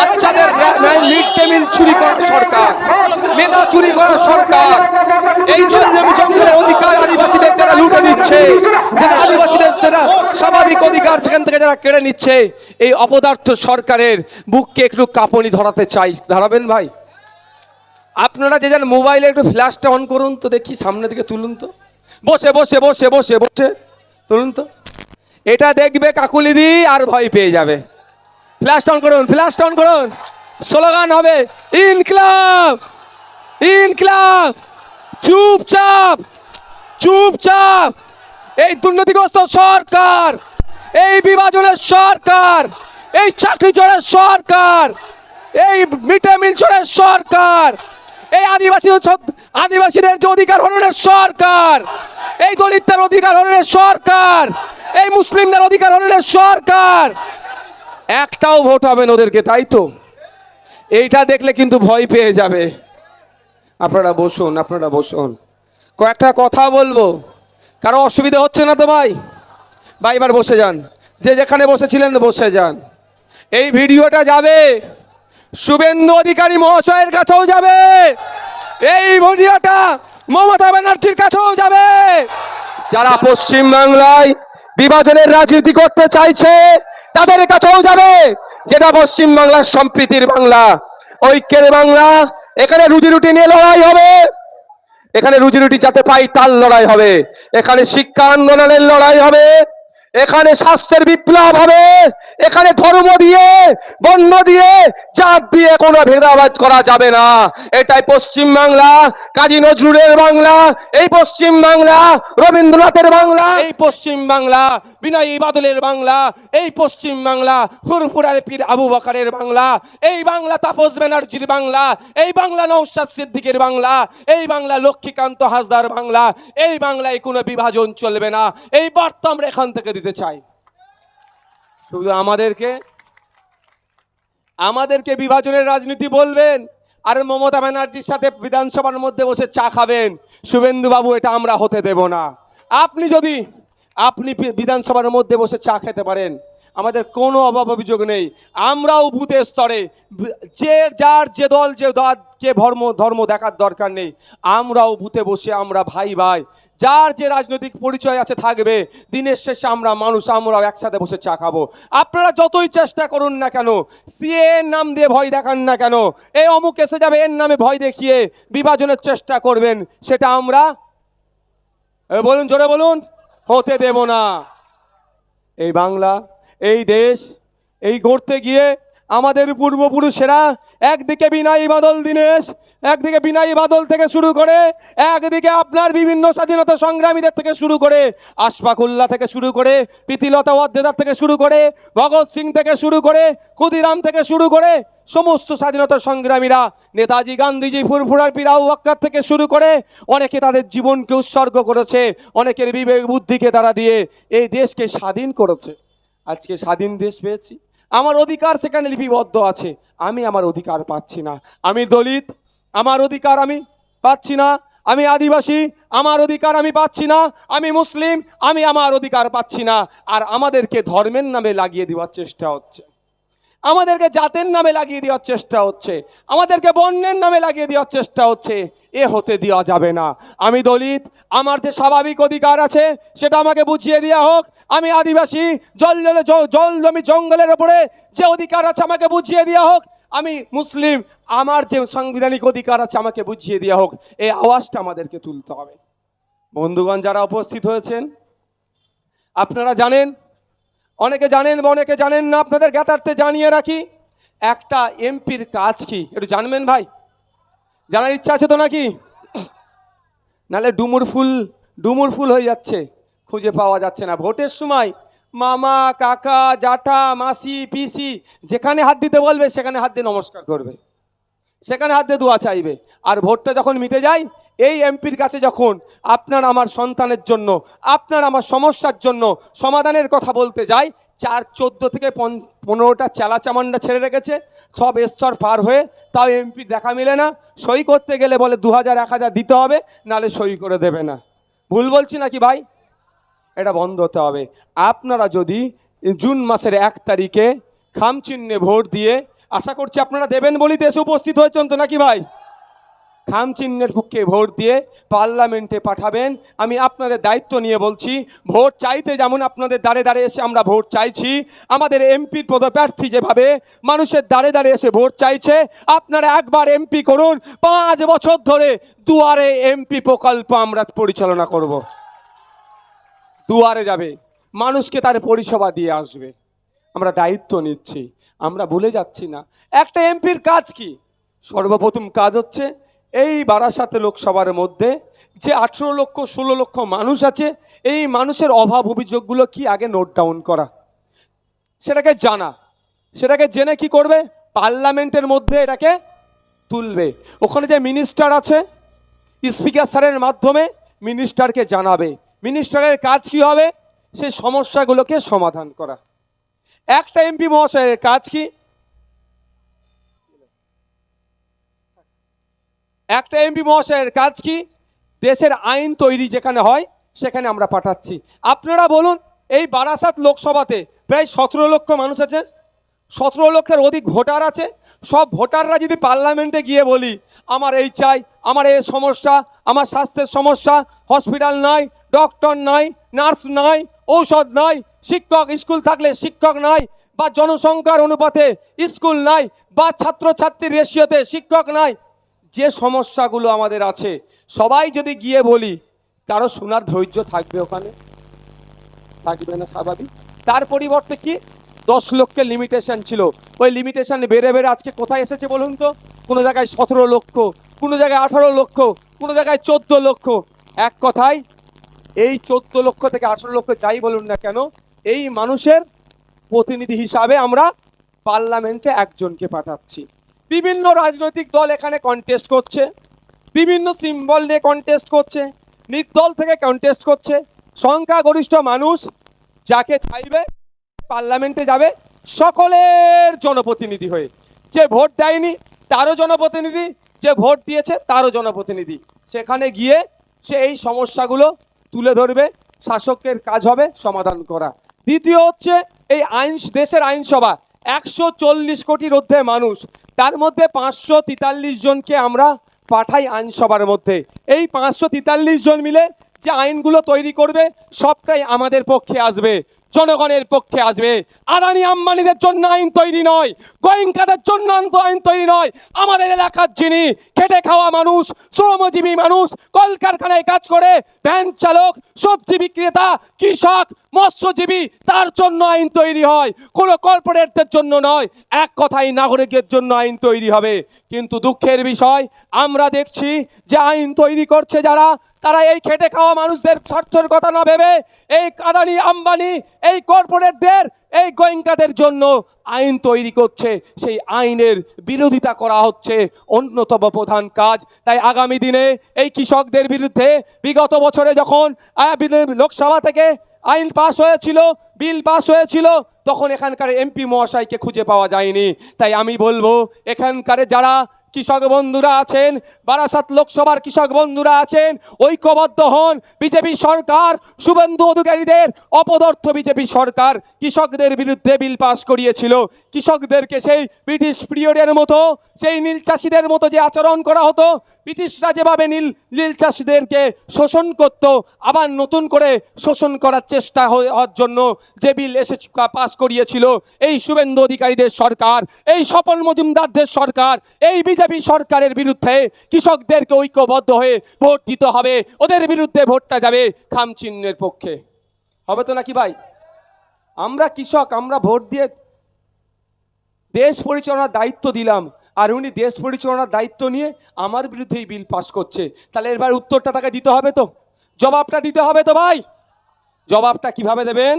বাচ্চাদের mid day meal চুরি করা সরকার, মেধা চুরি করা সরকার। এই জন্য জঙ্গলের অধিকার আদিবাসীদের যারা লুটে নিচ্ছে, যারা আদিবাসীদের যারা স্বাভাবিক অধিকার সেখান থেকে যারা কেড়ে নিচ্ছে, এই অপদার্থ সরকারের বুককে একটু কাঁপনি ধরাতে চাই। ধরাবেন ভাই। আপনারা যে যান মোবাইলে একটু ফ্ল্যাশটা অন করুন তো দেখি সামনে দিকে তুলুন তো। বসে বসে বসে বসে বসে। তুলুন তো। এটা দেখবে কাকুলিদি আর ভয় পেয়ে যাবে। ফ্ল্যাশ অন করুন ফ্ল্যাশ অন করুন। স্লোগান হবে ইনক্লাব ইনক্লাব চুপচাপ চুপচাপ। এই দুর্নীতিগ্রস্ত সরকার, এই বিভাজনের সরকার, এই চাকরি চোরের সরকার, এই মিড মিল চোরের সরকার, এই আদিবাসী আদিবাসীদের যে অধিকার হরণের সরকার, এই দলিতদের অধিকার হরণের সরকার, এই মুসলিমদের অধিকার হরণের সরকার একটাও ভোট হবে না ওদেরকে, তাই তো? এইটা দেখলে কিন্তু ভয় পেয়ে যাবে। আপনারা বসুন আপনারা বসুন। কয়েকটা কথা বলব। কারও অসুবিধা হচ্ছে না তো ভাই? ভাই, এবার বসে যান। যে যেখানে বসেছিলেন বসে যান। এই ভিডিওটা যাবে। শুভেন্দু অধিকারী মহাশয়ের কাছেও যাবে। এই ভিডিওটা মমতা ব্যানার্জির কাছেও যাবে। যারা পশ্চিম বাংলায় বিভাজনের রাজনীতি করতে চাইছে তাদের কাছেও যাবে। যেটা পশ্চিম বাংলার সম্প্রীতির বাংলা, ঐক্যের বাংলা, এখানে রুজি রুটি নিয়ে লড়াই হবে। এখানে রুজি রুটি যাতে পাই তার লড়াই হবে। এখানে শিক্ষা আন্দোলনের লড়াই হবে। এখানে স্বাস্থ্যের বিপ্লব হবে। এখানে ধর্ম দিয়ে, বর্ণ দিয়ে, জাত দিয়ে কোনো ভেদাভেদ করা যাবে না। এটাই পশ্চিম বাংলা, কাজী নজরুলের বাংলা, এই পশ্চিম বাংলা, রবীন্দ্রনাথের বাংলা, এই পশ্চিম বাংলা, বিনয়ী বাদলের বাংলা, এই পশ্চিম বাংলা, ফুরফুরার পীর আবু বকারের বাংলা, এই বাংলা তাপস ব্যানার্জির বাংলা, এই বাংলা নৌসাদ সিদ্দিকের বাংলা, এই বাংলা লক্ষ্মীকান্ত হাসদার বাংলা, এই বাংলায় কোনো বিভাজন চলবে না। এই বার্তা আমরা এখান থেকে দিতে চাই। শুধু আমাদেরকে আমাদেরকে বিভাজনের রাজনীতি বলবেন আর মমতা ব্যানার্জির সাথে বিধানসভার মধ্যে বসে চা খাবেন। শুভেন্দুবাবু, এটা আমরা হতে দেব না। আপনি যদি, আপনি বিধানসভার মধ্যে বসে চা খেতে পারেন। আমাদের কোনো অভাব অভিযোগ নেই। আমরাও বুথের স্তরে, যে যার যে দল যে দল কে ধর্ম ধর্ম দেখার দরকার নেই। আমরাও বুথে বসে আমরা ভাই ভাই, যার যে রাজনৈতিক পরিচয় আছে থাকবে, দিনের শেষে আমরা মানুষ, আমরাও একসাথে বসে চা খাব। আপনারা যতই চেষ্টা করুন না কেন, সিএ এর নাম দিয়ে ভয় দেখান না কেন, এই অমুক এসে যাবে এর নামে ভয় দেখিয়ে বিভাজনের চেষ্টা করবেন, সেটা আমরা বলুন, জোরে বলুন, হতে দেব না। এই বাংলা এই দেশ, এই গড়তে গিয়ে আমাদের পূর্বপুরুষেরা একদিকে বিনাই বাদল দীনেশ, একদিকে বিনাই বাদল থেকে শুরু করে, একদিকে আপনার বিভিন্ন স্বাধীনতা সংগ্রামীদের থেকে শুরু করে, আশফাকুল্লাহ থেকে শুরু করে, প্রীতিলতা ওয়াদ্দেদার থেকে শুরু করে, ভগৎ সিং থেকে শুরু করে, ক্ষুদিরাম থেকে শুরু করে, সমস্ত স্বাধীনতা সংগ্রামীরা, নেতাজি গান্ধীজি, ফুরফুরার পিরাউ আক্কার থেকে শুরু করে, অনেকে তাদের জীবনকে উৎসর্গ করেছে, অনেকের বিবেক বুদ্ধিকে তারা দিয়ে এই দেশকে স্বাধীন করেছে। আজকে স্বাধীন দেশ পেয়েছি। আমার অধিকার সেখানে লিপিবদ্ধ আছে। আমি আমার অধিকার পাচ্ছি না। আমি দলিত, আমার অধিকার আমি পাচ্ছি না। আমি আদিবাসী, আমার অধিকার আমি পাচ্ছি না। আমি মুসলিম, আমি আমার অধিকার পাচ্ছি না। আর আমাদেরকে ধর্মের নামে লাগিয়ে দেওয়ার চেষ্টা হচ্ছে। আমাদেরকে জাতের নামে লাগিয়ে দেওয়ার চেষ্টা হচ্ছে। আমাদেরকে বর্ণের নামে লাগিয়ে দেওয়ার চেষ্টা হচ্ছে। এ হতে দেওয়া যাবে না। আমি দলিত, আমার যে স্বাভাবিক অধিকার আছে, সেটা আমাকে বুঝিয়ে দেওয়া হোক। আমি আদিবাসী, জল জল জমি জঙ্গলের ওপরে যে অধিকার আছে, আমাকে বুঝিয়ে দেওয়া হোক। আমি মুসলিম, আমার যে সাংবিধানিক অধিকার আছে, আমাকে বুঝিয়ে দেওয়া হোক। এই আওয়াজটা আমাদেরকে তুলতে হবে। বন্ধুগণ, যারা উপস্থিত হয়েছেন, আপনারা জানেন অনেকে জানেন বা অনেকে জানেন না, আপনাদের জ্ঞাতার্থে জানিয়ে রাখি, একটা এমপির কাজ কি? একটু জানবেন ভাই? জানার ইচ্ছা আছে তো নাকি? নালে ডুমুর ফুল ডুমুর ফুল হয়ে যাচ্ছে, খুঁজে পাওয়া যাচ্ছে না। ভোটের সময় মামা, কাকা জাঠা মাসি, পিসি, যেখানে হাত দিতে বলবে, সেখানে হাত দিয়ে নমস্কার করবে। সেখানে হাত দিয়ে দোয়া চাইবে। আর ভোটটা যখন মিটে যায় এই এমপির কাছে যখন আপনার আমার সন্তানের জন্য, আপনার আমার সমস্যার জন্য সমাধানের কথা বলতে যাই, চার চোদ্দ থেকে পন- পনেরোটা চালা চামান্ডা ছেড়ে রেখেছে, সব স্তর পার হয়ে তাও এমপির দেখা মিলে না। সই করতে গেলে বলে দু হাজার এক হাজার দিতে হবে, নালে সই করে দেবে না। ভুল বলছি নাকি ভাই? এটা বন্ধ হতে হবে। আপনারা যদি জুন মাসের এক তারিখে খামচিহ্নে ভোট দিয়ে, আশা করছি আপনারা দেবেন বলেই দেশে উপস্থিত হয়েছেন তো নাকি ভাই? খাম চিহ্নের পক্ষে ভোট দিয়ে পার্লামেন্টে পাঠাবেন। আমি আপনাদের দায়িত্ব নিয়ে বলছি, ভোট চাইতে যেমন আপনাদের দাঁড়ে দাঁড়ে এসে আমরা ভোট চাইছি, আমাদের এমপির পদপ্রার্থী যেভাবে মানুষের দাঁড়ে দাঁড়িয়ে এসে ভোট চাইছে, আপনারা একবার এমপি করুন, পাঁচ বছর ধরে দুয়ারে এমপি প্রকল্প আমরা পরিচালনা করব। দুয়ারে যাবে, মানুষকে তার পরিষেবা দিয়ে আসবে। আমরা দায়িত্ব নিচ্ছি, আমরা ভুলে যাচ্ছি না। একটা এমপির কাজ কি? সর্বপ্রথম কাজ হচ্ছে এই বারাসাতে লোকসভার মধ্যে যে আঠেরো লক্ষ, ষোলো লক্ষ মানুষ আছে, এই মানুষের অভাব অভিযোগগুলো কি আগে নোট ডাউন করা? সেটাকে জানা। সেটাকে জেনে কি করবে? পার্লামেন্টের মধ্যে এটাকে তুলবে। ওখানে যে মিনিস্টার আছে স্পিকার স্যারের মাধ্যমে মিনিস্টারকে জানাবে। মিনিস্টারের কাজ কি হবে? সেই সমস্যাগুলোকে সমাধান করা। একটা এমপি মহাশয়ের কাজ কি? একটা এমপি মহাশয়ের কাজ কি? দেশের আইন তৈরি যেখানে হয়, সেখানে আমরা পাঠাচ্ছি। আপনারা বলুন, এই বারাসাত লোকসভাতে প্রায় সতেরো লক্ষ মানুষ আছে? সতেরো লক্ষের অধিক ভোটার আছে? সব ভোটাররা যদি পার্লামেন্টে গিয়ে বলি, আমার এই চাই, আমার এই সমস্যা, আমার স্বাস্থ্যের সমস্যা, হসপিটাল নাই, ডক্টর নাই, নার্স নাই, ঔষধ নাই, শিক্ষক স্কুল থাকলে শিক্ষক নাই, বা জনসংখ্যার অনুপাতে স্কুল নাই, বা ছাত্রছাত্রীর রেশিওতে শিক্ষক নাই যে সমস্যাগুলো আমাদের আছে, সবাই যদি গিয়ে বলি, কারও শোনার ধৈর্য থাকবে ওখানে? থাকবে না স্বাভাবিক। তার পরিবর্তে কি? দশ লক্ষের লিমিটেশন ছিল। ওই লিমিটেশন বেড়ে বেড়ে আজকে কোথায় এসেছে বলুন তো? কোনো জায়গায় সতেরো লক্ষ, কোনো জায়গায় আঠারো লক্ষ, কোনো জায়গায় চোদ্দ লক্ষ। এক কথায়, এই চোদ্দ লক্ষ থেকে আঠারো লক্ষ যাই বলুন না কেন, এই মানুষের প্রতিনিধি হিসাবে আমরা পার্লামেন্টে একজনকে পাঠাচ্ছি। বিভিন্ন রাজনৈতিক দল এখানে কন্টেস্ট করছে, বিভিন্ন সিম্বল নিয়ে কন্টেস্ট করছে নির্দল থেকে কন্টেস্ট করছে। সংখ্যাগরিষ্ঠ মানুষ যাকে চাইবে, পার্লামেন্টে যাবে, সকলের জনপ্রতিনিধি হয়ে। যে ভোট দেয়নি, তারও জনপ্রতিনিধি, যে ভোট দিয়েছে, তারও জনপ্রতিনিধি। সেখানে গিয়ে সে এই সমস্যাগুলো তুলে ধরবে, শাসকের কাজ হবে সমাধান করা। দ্বিতীয় হচ্ছে, এই আইন দেশের আইনসভা, একশো চল্লিশ কোটির ঊর্ধ্বে মানুষ তার মধ্যে পাঁচশো তেতাল্লিশ জনকে আমরা পাঠাই আইনসভার মধ্যে। এই পাঁচশো তেতাল্লিশ জন মিলে যে আইনগুলো তৈরি করবে, সবটাই আমাদের পক্ষে আসবে। জনগণের পক্ষে আসবে। আদানি আম্বানিদের জন্য আইন তৈরি নয় গোয়েঙ্কাদের জন্য আইন- তৈরি নয়। আমাদের এলাকার যিনি খেটে খাওয়া মানুষ, শ্রমজীবী মানুষ, কলকারখানায় কাজ করে, ভ্যান চালক, সবজি বিক্রেতা, কৃষক, মৎস্যজীবী, তার জন্য আইন তৈরি হয়। কোনো কর্পোরেটদের জন্য নয়, এক কথাই নাগরিকের জন্য আইন তৈরি হবে। কিন্তু দুঃখের বিষয়, আমরা দেখছি যে আইন তৈরি করছে যারা, তারা এই খেটে খাওয়া মানুষদের স্বার্থের কথা না ভেবে, এই আদানি আম্বানি এই কর্পোরেটদের এই গোয়েঙ্কাদের জন্য আইন তৈরি করছে, সেই আইনের বিরোধিতা করা হচ্ছে, অন্যতম প্রধান কাজ। তাই আগামী দিনে এই কৃষকদের বিরুদ্ধে বিগত বছরে যখন লোকসভা থেকে আইন পাস হয়েছিল, বিল পাস হয়েছিল, তখন এখানকার এমপি মহাশয়কে খুঁজে পাওয়া যায়নি। তাই আমি বলব, এখানকার যারা কৃষক বন্ধুরা আছেন, বারাসাত লোকসভার কৃষক বন্ধুরা আছেন, ঐক্যবদ্ধ হন। বিজেপি সরকার, শুভেন্দু অধিকারীদের অপদর্থ বিজেপি সরকার, কৃষকদের বিরুদ্ধে বিল পাশ করিয়েছিল। কৃষকদেরকে সেই ব্রিটিশ পিরিয়ডের মতো, সেই নীল চাষিদের মতো যে আচরণ করা হতো, ব্রিটিশরা যেভাবে নীল নীল চাষিদেরকে শোষণ করত, আবার নতুন করে শোষণ করার চেষ্টা হওয়ার জন্য যে বিল এসে পাশ করিয়েছিল, এই শুভেন্দু অধিকারীদের সরকার, এই স্বপন মজুমদারদের সরকার, এই বিজেপি সরকারের বিরুদ্ধে কৃষকদেরকে ঐক্যবদ্ধ হয়ে ভোট দিতে হবে। ওদের বিরুদ্ধে ভোটটা যাবে খামচিহ্নের পক্ষে। হবে তো নাকি ভাই? আমরা কৃষক, আমরা ভোট দিয়ে দেশ পরিচালনার দায়িত্ব দিলাম। আর উনি দেশ পরিচালনার দায়িত্ব নিয়ে আমার বিরুদ্ধে এই বিল পাস করছে। তাহলে এবার উত্তরটা তাকে দিতে হবে তো? জবাবটা দিতে হবে তো ভাই? জবাবটা কীভাবে দেবেন?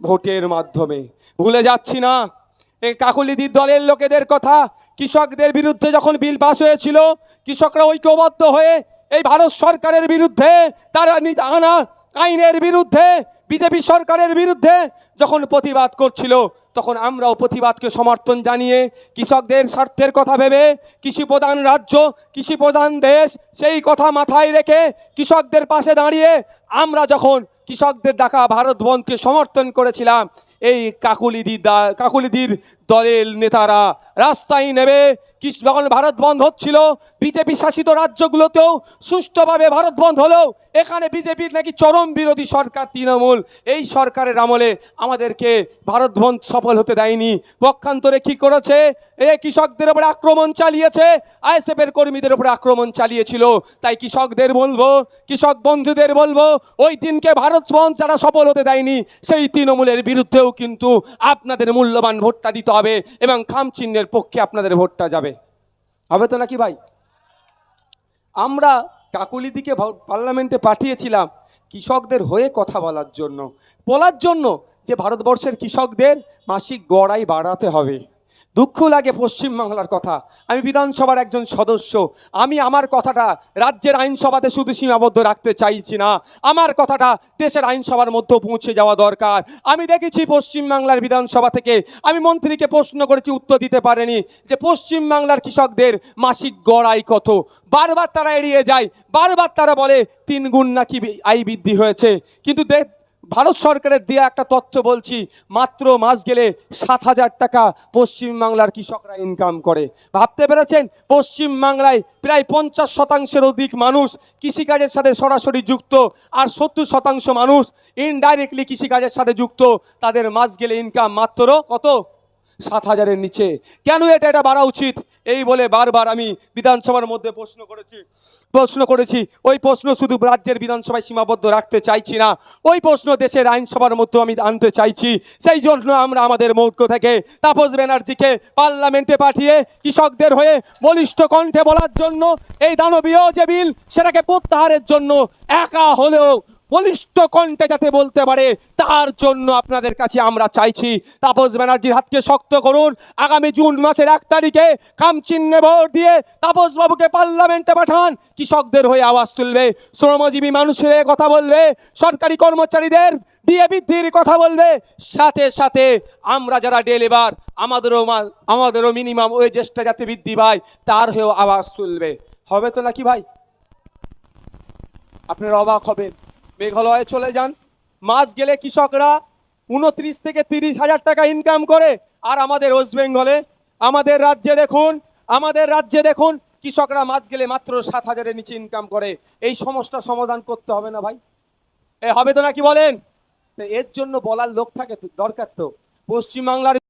ভোটের মাধ্যমে। ভুলে যাচ্ছি না। এই কাকুলিদির দলের লোকেদের কথা, কৃষকদের বিরুদ্ধে যখন বিল পাস হয়েছিল, কৃষকরা ঐক্যবদ্ধ হয়ে এই ভারত সরকারের বিরুদ্ধে, তারা আনা আইনের বিরুদ্ধে বিজেপি সরকারের বিরুদ্ধে যখন প্রতিবাদ করছিল, তখন আমরাও প্রতিবাদকে সমর্থন জানিয়ে কৃষকদের স্বার্থের কথা ভেবে কৃষি প্রধান রাজ্য, কৃষি প্রধান দেশ, সেই কথা মাথায় রেখে কৃষকদের পাশে দাঁড়িয়ে আমরা যখন কৃষকদের ডাকা ভারত বন্ধকে সমর্থন করেছিলাম, এই কাকুলিদি দা কাকুলিদির দলের নেতারা রাস্তায় নেবে যখন ভারত বন্ধ হচ্ছিল, বিজেপি শাসিত রাজ্যগুলোতেও সুষ্ঠুভাবে ভারত বন্ধ হলেও এখানে বিজেপির নাকি চরম বিরোধী সরকার তৃণমূল। এই সরকারের আমলে আমাদেরকে ভারত বন্ধ সফল হতে দেয়নি। পক্ষান্তরে কি করেছে? এ কৃষকদের উপরে আক্রমণ চালিয়েছে, আইএসএফের কর্মীদের উপরে আক্রমণ চালিয়েছিল। তাই কৃষকদের বলব, কৃষক বন্ধুদের বলব, ওই দিনকে ভারত বন্ধ যারা সফল হতে দেয়নি, সেই তৃণমূলের বিরুদ্ধেও কিন্তু আপনাদের মূল্যবান ভোটটা দিতে হবে এবং খাম চিহ্নের পক্ষে আপনাদের ভোটটা যাবে। হবে তো নাকি ভাই? আমরা কাকুলিদিকে দিকে পার্লামেন্টে পাঠিয়েছিলাম কৃষকদের হয়ে কথা বলার জন্য। বলার জন্য যে ভারতবর্ষের কৃষকদের মাসিক গড়াই বাড়াতে হবে। দুঃখ লাগে পশ্চিমবাংলার কথা। আমি বিধানসভার একজন সদস্য। আমি আমার কথাটা রাজ্যের আইনসভাতে শুধু সীমাবদ্ধ রাখতে চাইছি না। আমার কথাটা দেশের আইনসভার মধ্যে পৌঁছে যাওয়া দরকার। আমি দেখেছি পশ্চিমবাংলার বিধানসভা থেকে আমি মন্ত্রীকে প্রশ্ন করেছি, উত্তর দিতে পারেনি যে পশ্চিমবাংলার কৃষকদের মাসিক গড়াই কত? বারবার তারা এড়িয়ে যায়। বারবার তারা বলে, তিন গুণ নাকি আয় বৃদ্ধি হয়েছে। কিন্তু ভারত সরকারের দেওয়া একটা তথ্য বলছি, মাত্র মাস গেলে সাত হাজার টাকা পশ্চিমবাংলার কৃষকরা ইনকাম করে। ভাবতে পেরেছেন? পশ্চিমবাংলায় প্রায় পঞ্চাশ শতাংশের অধিক মানুষ কৃষিকাজের সাথে সরাসরি যুক্ত আর সত্তর শতাংশ মানুষ ইনডাইরেক্টলি কৃষিকাজের সাথে যুক্ত। তাদের মাস গেলে ইনকাম মাত্র কত? সাত হাজারের নিচে। কেন এটা এটা বাড়া উচিত? এই বলে বারবার আমি বিধানসভার মধ্যে প্রশ্ন করেছি। প্রশ্ন করেছি, ওই প্রশ্ন শুধু রাজ্যের বিধানসভায় সীমাবদ্ধ রাখতে চাইছি না। ওই প্রশ্ন দেশের আইনসভার মধ্যে আমি আনতে চাইছি। সেই জন্য আমরা আমাদের মৌক্য থেকে তাপস ব্যানার্জিকে পার্লামেন্টে পাঠিয়ে কৃষকদের হয়ে বলিষ্ঠ কণ্ঠে বলার জন্য এই দানবীয় যে বিল, সেটাকে প্রত্যাহারের জন্য একা হলেও বলিষ্ঠ কণ্ঠে যাতে বলতে পারে, তার জন্য আপনাদের কাছে আমরা চাইছি, তাপস ব্যানার্জির হাতকে শক্ত করুন। আগামী জুন মাসের এক তারিখে খামচিহ্নে ভোট দিয়ে তাপস বাবুকে পার্লামেন্টে পাঠান। কৃষকদের হয়ে আওয়াজ তুলবে, শ্রমজীবী মানুষের কথা বলবে, সরকারি কর্মচারীদের দিয়ে বৃদ্ধির কথা বলবে। সাথে সাথে আমরা যারা ডে লেবার আমাদেরও আমাদেরও মিনিমাম ওয়েজেসটা যাতে বৃদ্ধি পায়, তার হয়েও আওয়াজ তুলবে। হবে তো নাকি ভাই? আপনারা অবাক হবেন। মেঘালয়ে চলে যান। মাস গেলে কৃষকরা উনত্রিশ থেকে তিরিশ হাজার টাকা ইনকাম করে। আর আমাদের ওয়েস্ট বেঙ্গলে আমাদের রাজ্যে দেখুন, আমাদের রাজ্যে দেখুন, কৃষকরা মাছ গেলে মাত্র সাত হাজারের নিচে ইনকাম করে। এই সমস্যা সমাধান করতে হবে না ভাই। এ হবে তো নাকি বলেন? এর জন্য বলার লোক থাকে দরকার তো। পশ্চিমবাংলার